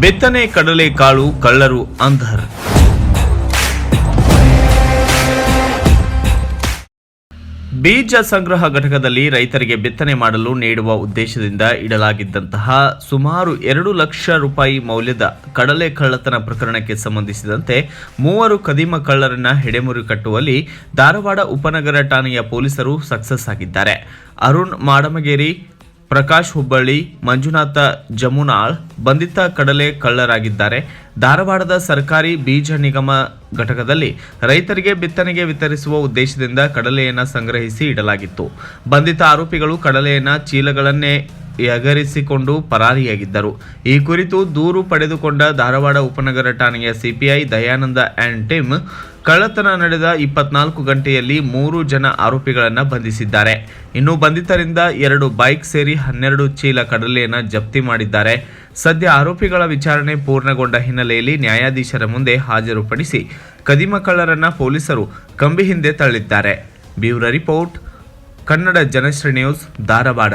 ಬೆತ್ತನೆ ಕಡಲೆ ಕಾಳು ಕಳ್ಳರು ಅಂಧರ್. ಬೀಜ ಸಂಗ್ರಹ ಘಟಕದಲ್ಲಿ ರೈತರಿಗೆ ಬಿತ್ತನೆ ಮಾಡಲು ನೀಡುವ ಉದ್ದೇಶದಿಂದ ಇಡಲಾಗಿದ್ದಂತಹ ಸುಮಾರು ಎರಡು ಲಕ್ಷ ರೂಪಾಯಿ ಮೌಲ್ಯದ ಕಡಲೆ ಕಳ್ಳತನ ಪ್ರಕರಣಕ್ಕೆ ಸಂಬಂಧಿಸಿದಂತೆ ಮೂವರು ಕದಿಮ ಕಳ್ಳರನ್ನ ಹೆಡೆಮುರಿ ಕಟ್ಟುವಲ್ಲಿ ಧಾರವಾಡ ಉಪನಗರ ಠಾಣೆಯ ಪೊಲೀಸರು ಸಕ್ಸಸ್ ಆಗಿದ್ದಾರೆ. ಅರುಣ್ ಮಾಡಮಗೇರಿ ಪ್ರಕಾಶ್ ಹುಬ್ಬಳ್ಳಿ, ಮಂಜುನಾಥ ಜಮುನಾಳ್ ಬಂಧಿತ ಕಡಲೆ ಕಳ್ಳರಾಗಿದ್ದಾರೆ. ಧಾರವಾಡದ ಸರ್ಕಾರಿ ಬೀಜ ನಿಗಮ ಘಟಕದಲ್ಲಿ ರೈತರಿಗೆ ಬಿತ್ತನೆಗೆ ವಿತರಿಸುವ ಉದ್ದೇಶದಿಂದ ಕಡಲೆಯನ್ನು ಸಂಗ್ರಹಿಸಿ ಇಡಲಾಗಿತ್ತು. ಬಂಧಿತ ಆರೋಪಿಗಳು ಕಡಲೆಯನ್ನ ಚೀಲಗಳನ್ನೇ ಎಗರಿಸಿಕೊಂಡು ಪರಾರಿಯಾಗಿದ್ದರು. ಈ ಕುರಿತು ದೂರು ಪಡೆದುಕೊಂಡ ಧಾರವಾಡ ಉಪನಗರ ಠಾಣೆಯ ಸಿಪಿಐ ದಯಾನಂದ ಆ್ಯಂಡ್ ಟಿಮ್ ಕಳ್ಳತನ ನಡೆದ ಇಪ್ಪತ್ನಾಲ್ಕು ಗಂಟೆಯಲ್ಲಿ ಮೂರು ಜನ ಆರೋಪಿಗಳನ್ನು ಬಂಧಿಸಿದ್ದಾರೆ. ಇನ್ನು ಬಂಧಿತರಿಂದ ಎರಡು ಬೈಕ್ ಸೇರಿ ಹನ್ನೆರಡು ಚೀಲ ಕಡಲೆಯನ್ನು ಜಪ್ತಿ ಮಾಡಿದ್ದಾರೆ. ಸದ್ಯ ಆರೋಪಿಗಳ ವಿಚಾರಣೆ ಪೂರ್ಣಗೊಂಡ ಹಿನ್ನೆಲೆಯಲ್ಲಿ ನ್ಯಾಯಾಧೀಶರ ಮುಂದೆ ಹಾಜರುಪಡಿಸಿ ಕದಿಮ ಕಳ್ಳರನ್ನು ಪೊಲೀಸರು ಕಂಬಿ ಹಿಂದೆ ತಳ್ಳಿದ್ದಾರೆ. Bureau report, Kannada Janashree news, Dharwad.